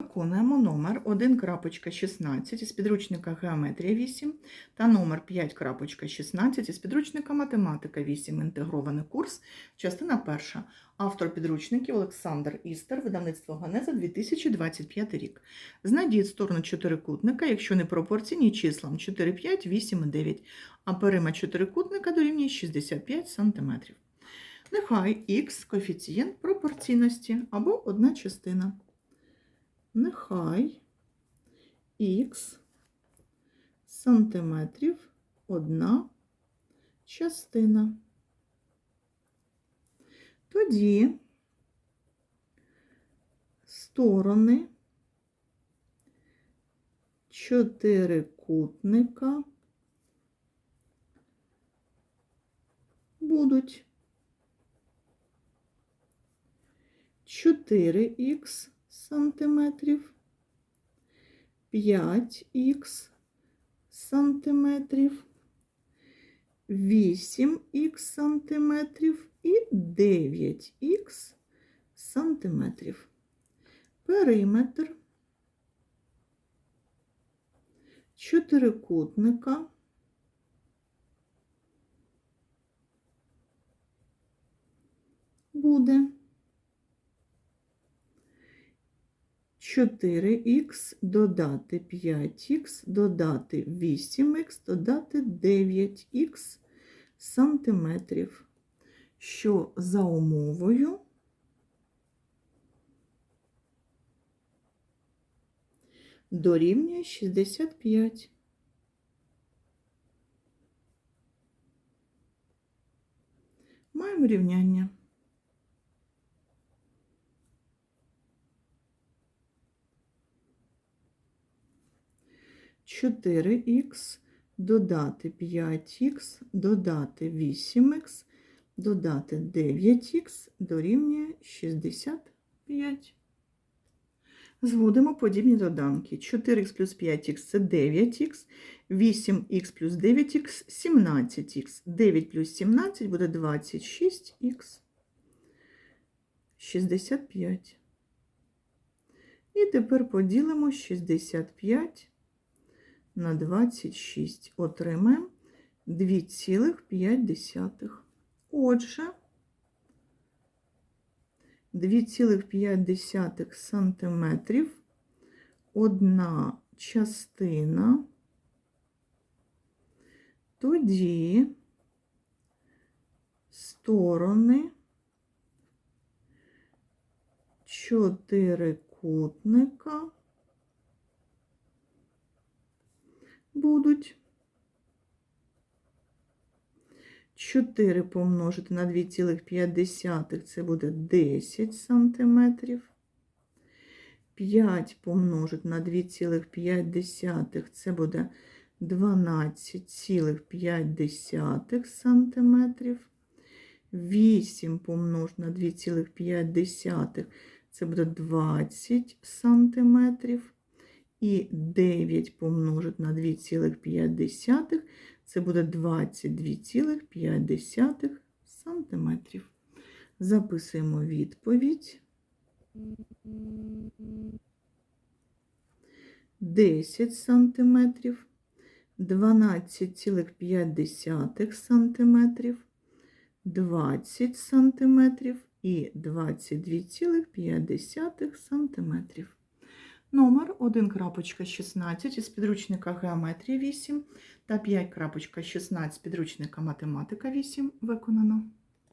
Виконуємо номер 1.16 із підручника Геометрія 8 та номер 5.16 із підручника Математика 8. Інтегрований курс, частина перша. Автор підручників Олександр Істер, видавництво Ганеза 2025 рік. Знайдіть сторону чотирикутника, якщо не пропорційні числам 4, 5, 8 і 9, а периметр чотирикутника дорівнює 65 см. Нехай х коефіцієнт пропорційності або одна частина. Нехай х сантиметрів одна частина. Тоді сторони чотирикутника будуть 4х сантиметрів, 5х сантиметрів, 8х сантиметрів і 9х сантиметрів. Периметр. Чотирикутника. Буде 4х додати 5х, додати 8х, додати 9х сантиметрів, що за умовою дорівнює 65. Маємо рівняння. Чотири х додати 5х, додати 8х, додати 9х дорівнює 65. Зводимо подібні доданки. 4х плюс 5х це 9х, 8х плюс 9х 17х. 9 плюс 17 буде 26х. 65. І тепер поділимо 65 на 26. Отримаємо 2,5. Отже, 2,5 сантиметрів одна частина, тоді сторони чотирикутника будуть 4 помножити на 2,5 це буде 10 сантиметрів. 5 помножити на 2,5 це буде 12,5 сантиметрів. 8 помножити на 2,5 це буде 20 сантиметрів. І 9 помножити на 2,5 це буде 22,5 сантиметрів. Записуємо відповідь. 10 сантиметрів, 12,5 сантиметрів, 20 сантиметрів і 22,5 сантиметрів. Номер 1.16 із підручника Геометрія 8 та 5.16 підручника Математика 8 виконано.